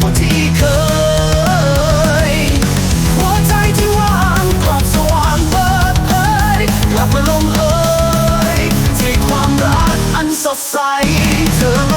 กว่ที่เคย หัวใจที่ว่างกลับสว่างเบิกเผยกลับมาลงเอยที่ความรักอันสดใสเธอ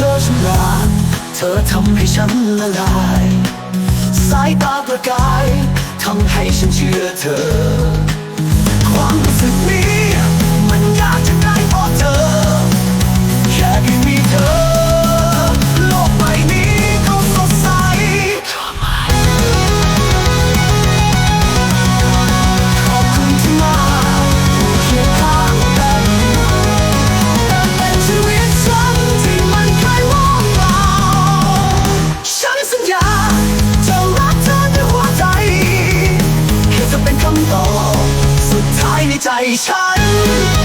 เธอฉันรักเธอทำให้ฉันละลาย สายตาประกายทำให้ฉันเชื่อเธอ ความรู้สึกนี้ Ich